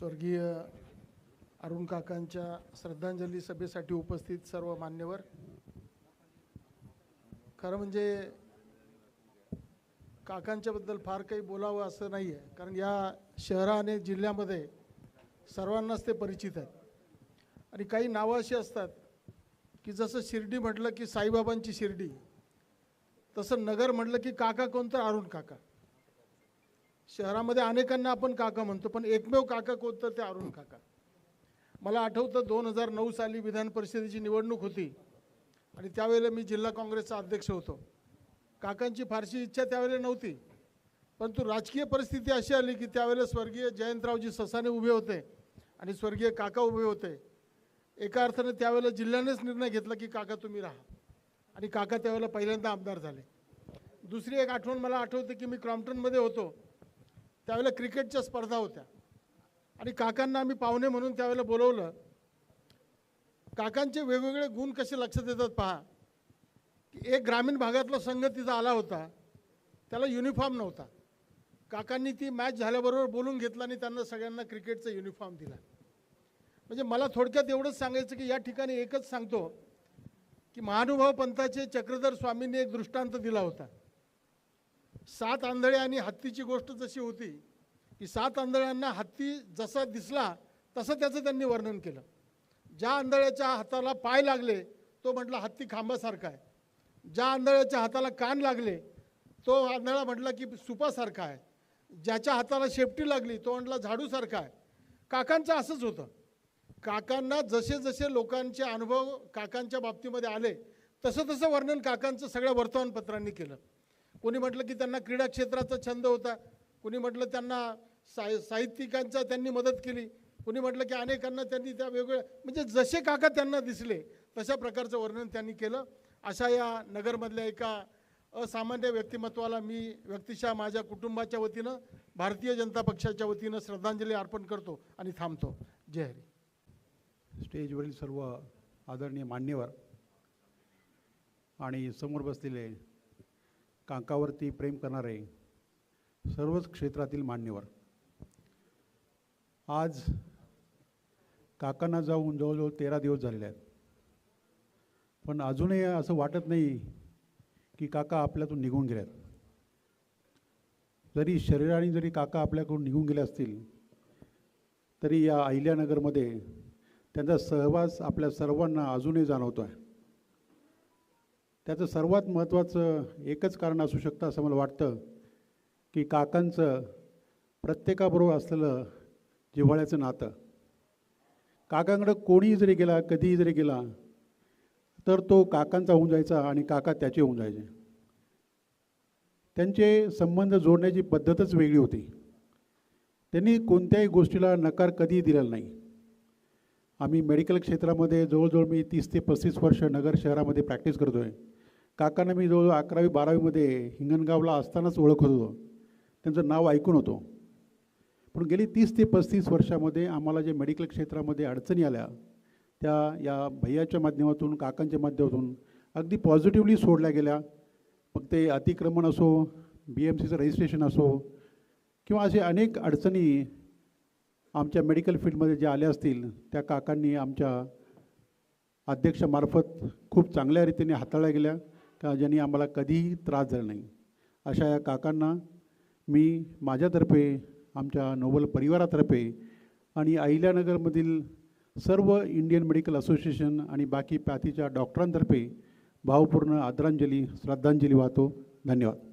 स्वर्गीय अरुण काकांच्या श्रद्धांजली सभेसाठी उपस्थित सर्व मान्यवर. खरं म्हणजे काकांच्याबद्दल फार काही बोलावं असं नाही आहे कारण या शहरा आणि जिल्ह्यामध्ये सर्वांनाच ते परिचित आहेत. आणि काही नावं अशी असतात की जसं शिर्डी म्हटलं की साईबाबांची शिर्डी तसं नगर म्हटलं की काका कोणतं? अरुण काका. शहरामध्ये अनेकांना आपण काका म्हणतो पण एकमेव काका कोणतं? ते अरुण काका. मला आठवतं दोन हजार नऊ साली विधान परिषदेची निवडणूक होती आणि त्यावेळेला मी जिल्हा काँग्रेसचा अध्यक्ष होतो. काकांची फारशी इच्छा त्यावेळेला नव्हती परंतु राजकीय परिस्थिती अशी आली की त्यावेळेला स्वर्गीय जयंतरावजी ससाने उभे होते आणि स्वर्गीय काका उभे होते. एका अर्थाने त्यावेळेला जिल्ह्यानेच निर्णय घेतला की काका तुम्ही राहा. आणि काका त्यावेळेला पहिल्यांदा आमदार झाले. दुसरी एक आठवण मला आठवते की मी क्रॉम्प्टनमध्ये होतो. त्यावेळेला क्रिकेटच्या स्पर्धा होत्या. आणि काकांना आम्ही पाहुणे म्हणून त्यावेळेला बोलवलं. काकांचे वेगवेगळे गुण कसे लक्षात येतात पहा. की एक ग्रामीण भागातला संघ तिथं आला होता. त्याला युनिफॉर्म नव्हता. काकांनी ती मॅच झाल्याबरोबर बोलून घेतला आणि त्यांना सगळ्यांना क्रिकेटचा युनिफॉर्म दिला. म्हणजे मला थोडक्यात एवढंच सांगायचं की या ठिकाणी एकच सांगतो की महानुभाव पंथाचे चक्रधर स्वामींनी एक दृष्टांत दिला होता. सात आंधळे आणि हत्तीची गोष्ट जशी होती की सात आंधळ्यांना हत्ती जसा दिसला तसं त्याचं त्यांनी वर्णन केलं. ज्या आंधळ्याच्या हाताला पाय लागले तो म्हटला हत्ती खांबासारखा आहे. ज्या आंधळ्याच्या हाताला कान लागले तो आंधळा म्हटला की सुपासारखा आहे. ज्याच्या हाताला शेपटी लागली तो म्हटला झाडूसारखा आहे. काकांचं असंच होतं. काकांना जसे जसे लोकांचे अनुभव काकांच्या बाबतीमध्ये आले तसं तसं वर्णन काकांचं सगळ्या वर्तमानपत्रांनी केलं. कोणी म्हटलं की त्यांना क्रीडा क्षेत्राचा छंद होता कोणी म्हटलं त्यांना साहि साहित्यिकांचा त्यांनी मदत केली कोणी म्हटलं की अनेकांना त्यांनी त्या वेगवेगळ्या म्हणजे जसे काका त्यांना दिसले तशा प्रकारचं वर्णन त्यांनी केलं. अशा या नगरमधल्या एका असामान्य व्यक्तिमत्वाला मी व्यक्तिशः माझ्या कुटुंबाच्या वतीनं भारतीय जनता पक्षाच्या वतीनं श्रद्धांजली अर्पण करतो आणि थांबतो. जय हरी. स्टेजवरील सर्व आदरणीय मान्यवर आणि समोर बसलेले कांकावरती प्रेम करणारे सर्वच क्षेत्रातील मान्यवर. आज काकांना जाऊन जवळजवळ तेरा दिवस झालेले आहेत. पण अजूनही असं वाटत नाही की काका आपल्यातून निघून गेल्यात आहेत जरी शरीराने जरी काका आपल्याकडून निघून गेले असतील तरी या अहिल्यानगरमध्ये त्यांचा सहवास आपल्या सर्वांना अजूनही जाणवतो आहे त्याचं सर्वात महत्त्वाचं एकच कारण असू शकतं असं मला वाटतं की काकांचं प्रत्येकाबरोबर असलेलं जिव्हाळ्याचं नातं. काकांकडं कोणीही जरी गेला कधीही जरी गेला तर तो काकांचा होऊन जायचा आणि काका त्याचे होऊन जायचे. त्यांचे संबंध जोडण्याची पद्धतच वेगळी होती. त्यांनी कोणत्याही गोष्टीला नकार कधीही दिलेला नाही. आम्ही मेडिकल क्षेत्रामध्ये जवळजवळ मी तीस ते पस्तीस वर्ष नगर शहरामध्ये प्रॅक्टिस करतो आहे काकांना मी जवळजवळ अकरावी बारावीमध्ये हिंगणगावला असतानाच ओळखत होतो. त्यांचं नाव ऐकून होतो. पण गेली तीस ते पस्तीस वर्षामध्ये आम्हाला जे मेडिकल क्षेत्रामध्ये अडचणी आल्या त्या या भैयाच्या माध्यमातून काकांच्या माध्यमातून अगदी पॉझिटिव्हली सोडल्या गेल्या. मग ते अतिक्रमण असो बी एम सीचं रजिस्ट्रेशन असो किंवा असे अनेक अडचणी आमच्या मेडिकल फील्डमध्ये जे आले असतील त्या काकांनी आमच्या अध्यक्षामार्फत खूप चांगल्या रीतीने हाताळल्या गेल्या का ज्यांनी आम्हाला कधीही त्रास झाला नाही. अशा या काकांना मी माझ्यातर्फे आमच्या नोबल परिवारातर्फे आणि अहिल्यानगरमधील सर्व इंडियन मेडिकल असोसिएशन आणि बाकी पॅथीच्या डॉक्टरांतर्फे भावपूर्ण आदरांजली श्रद्धांजली वाहतो. धन्यवाद.